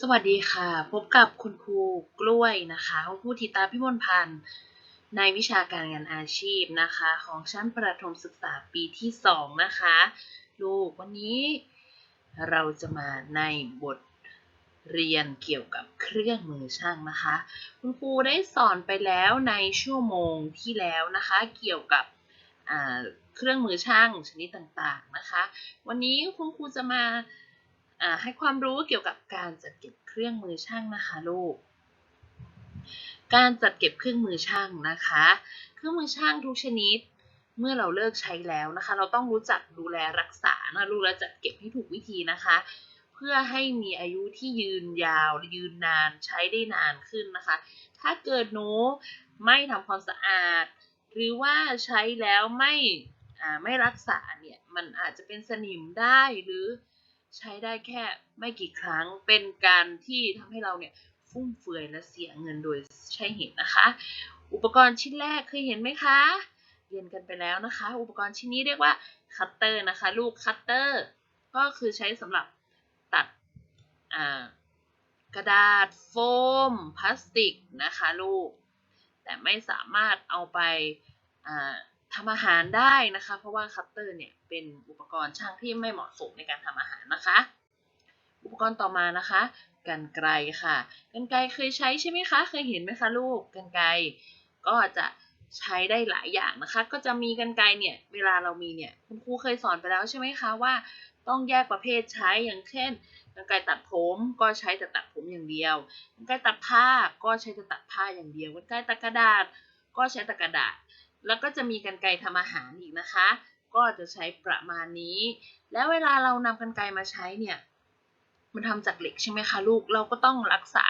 สวัสดีค่ะ พบกับคุณครูกล้วยนะคะคุณครูธิตาพิมลพันธ์ในวิชาการงานอาชีพนะคะ ของชั้นประถมศึกษาปีที่ 2 นะคะ ลูกวันนี้เราจะมาในบทเรียนเกี่ยวกับเครื่องมือช่างนะคะ คุณครูได้สอนไปแล้วในชั่วโมงที่แล้วนะคะ เกี่ยวกับเครื่องมือช่างชนิดต่างๆนะคะ วันนี้คุณครูจะมา ให้ความรู้เกี่ยวกับการจัดเก็บเครื่องมือช่างนะคะลูก การจัดเก็บเครื่องมือช่างนะคะ เครื่องมือช่างทุกชนิด เมื่อเราเลิกใช้แล้วนะคะ เราต้องรู้จักดูแลรักษานะลูกและจัดเก็บให้ถูกวิธีนะคะ เพื่อให้มีอายุที่ยืนยาว ยืนนานใช้ได้นานขึ้นนะคะ ถ้าเกิดหนูไม่ทำความสะอาด หรือว่าใช้แล้วไม่ไม่รักษาเนี่ยมันอาจจะเป็นสนิมได้หรือ ใช้ได้แค่ไม่กี่ครั้งเป็นการที่ทำให้เราเนี่ยฟุ่มเฟือยและเสียเงินโดยใช่เหตุนะคะ อุปกรณ์ชิ้นแรกเคยเห็นไหมคะ เรียนกันไปแล้วนะคะ อุปกรณ์ชิ้นนี้เรียกว่าคัตเตอร์นะคะ ลูกคัตเตอร์ก็คือใช้สำหรับตัดกระดาษโฟมพลาสติกนะคะลูก แต่ไม่สามารถเอาไปอ่า ทำอาหารได้นะคะ เพราะว่าคัตเตอร์เนี่ยเป็นอุปกรณ์ช่างที่ไม่เหมาะสมในการทำอาหารนะคะ อุปกรณ์ต่อมานะคะกันไกรค่ะกันไกรเคยใช้ใช่ไหมคะ เคยเห็นไหมคะลูกกันไกรก็จะใช้ได้หลายอย่างนะคะ ก็จะมีกันไกรเนี่ยเวลาเรามีเนี่ยคุณครูเคยสอนไปแล้วใช่ไหมคะว่า ต้องแยกประเภทใช้อย่างเช่นกันไกรตัดผมก็ใช้แต่ตัดผมอย่างเดียวกันไกรตัดผ้าก็ใช้แต่ตัดผ้าอย่างเดียวกันไกรตัดกระดาษ ก็ใช้แต่กระดาษ แล้วก็จะมีกันไกรทำอาหารอีกนะคะ ก็จะใช้ประมาณนี้ แล้วเวลาเรานำกันไกรมาใช้เนี่ย มันทำจากเหล็กใช่ไหมคะลูก เราก็ต้องรักษา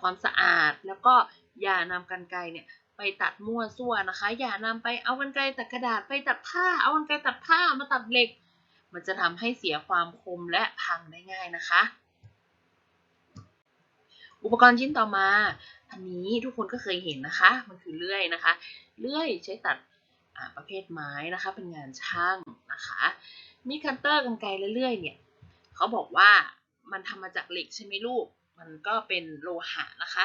ความสะอาด แล้วก็อย่านำกันไกรเนี่ยไปตัดมั่วซั่วนะคะ อย่านำไปเอากันไกรตัดกระดาษไปตัดผ้า เอากันไกรตัดผ้ามาตัดเหล็ก มันจะทำให้เสียความคมและพังได้ง่ายนะคะ อุปกรณ์ชิ้นต่อมา อันนี้ทุกคนก็เคยเห็นนะคะ มันคือเลื่อยนะคะ เลื่อยใช้ตัดประเภทไม้นะคะ เป็นงานช่างนะคะมีคัตเตอร์กันไกลเลื่อยเนี่ยเขาบอกว่ามันทำมาจากเหล็กใช่ไหมลูก มันก็เป็นโลหะนะคะ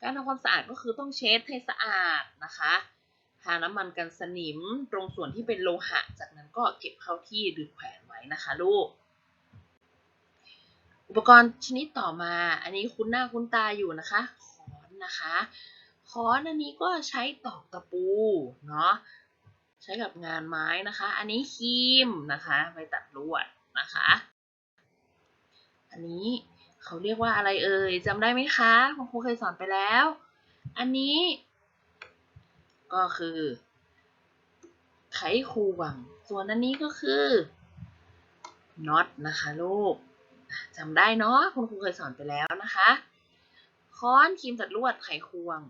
การทำความสะอาดก็คือต้องเช็ดให้สะอาดนะคะทาน้ำมันกันสนิมตรงส่วนที่เป็นโลหะ จากนั้นก็เก็บเข้าที่หรือแขวนไว้นะคะลูก อุปกรณ์ชนิดต่อมา อันนี้คุ้นหน้าคุ้นตาอยู่นะคะ นะคะ ค้อนอันนี้ก็ใช้ตอกตะปูเนาะใช้กับงานไม้นะคะ อันนี้ครีมนะคะไปตัดลวดนะคะ อันนี้เขาเรียกว่าอะไรเอ่ยจำได้ไหมคะคุณครูเคยสอนไปแล้ว อันนี้ ก็คือ ไขควง ส่วนอันนี้ก็คือน็อตนะคะลูกจำได้เนาะคุณครูเคยสอนไปแล้วนะคะ ค้อนครีมตัดลวดไขควง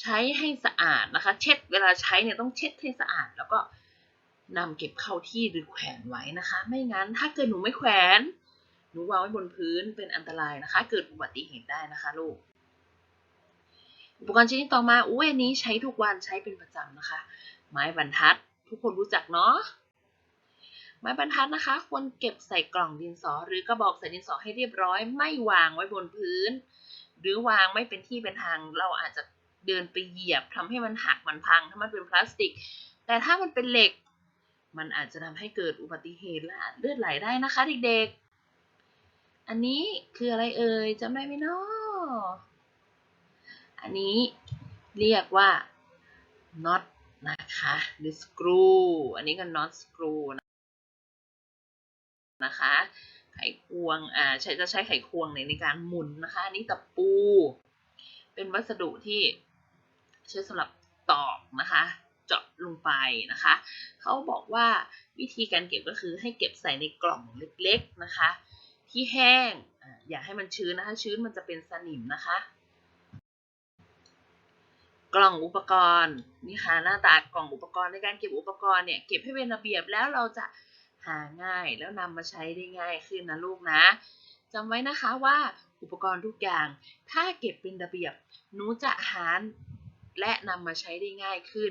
ใช้ให้สะอาดนะคะ เช็ดเวลาใช้เนี่ยต้องเช็ดให้สะอาด แล้วก็นำเก็บเข้าที่หรือแขวนไว้นะคะ ไม่งั้นถ้าเกิดหนูไม่แขวน หนูวางไว้บนพื้นเป็นอันตรายนะคะ เกิดอุบัติเหตุได้นะคะลูกอุปกรณ์ชนิดต่อมาอุ้ยอันนี้ใช้ทุกวันใช้เป็นประจำนะคะ ไม้บรรทัด ทุกคนรู้จักเนาะไม้บรรทัดนะคะ ควรเก็บใส่กล่องดินสอ หรือกระบอกใส่ดินสอให้เรียบร้อย ไม่วางไว้บนพื้น หรือวางไม่เป็นที่เป็นทางเราอาจจะเดินไปเหยียบทำให้มันหักมันพัง ถ้ามันเป็นพลาสติก แต่ถ้ามันเป็นเหล็ก มันอาจจะทำให้เกิดอุบัติเหตุและเลือดไหลได้นะคะเด็กๆ อันนี้คืออะไรเอ่ยจำได้ไหมเนาะอันนี้เรียกว่าน็อตนะคะหรือ screw อันนี้ก็น็อต screw นะคะ ไขควงอ่าใช้จะใช้ไขควงในในการหมุนนะคะอันนี้ตะปู เป็นวัสดุที่ใช้สำหรับตอกนะคะเจาะลงไปนะคะเขาบอกว่าวิธีการเก็บก็คือให้เก็บใส่ในกล่องเล็กๆนะคะ ที่แห้งอย่าให้มันชื้นนะคะ ชื้นมันจะเป็นสนิมนะคะ กล่องอุปกรณ์นี่ค่ะหน้าตากล่องอุปกรณ์ในการเก็บอุปกรณ์เนี่ยเก็บให้เป็นระเบียบแล้วเราจะ หาง่าย แล้วนำมาใช้ได้ง่ายขึ้นนะลูกนะจำไว้นะคะว่าอุปกรณ์ทุกอย่าง ถ้าเก็บเป็นระเบียบหนูจะหาและนำมาใช้ได้ง่ายขึ้น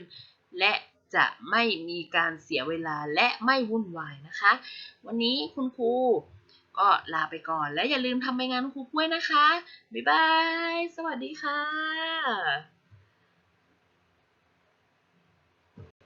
และจะไม่มีการเสียเวลาและไม่วุ่นวายนะคะ วันนี้คุณครูก็ลาไปก่อนและอย่าลืมทำใบงานครูกล้วยนะคะ บ๊ายบาย สวัสดีค่ะ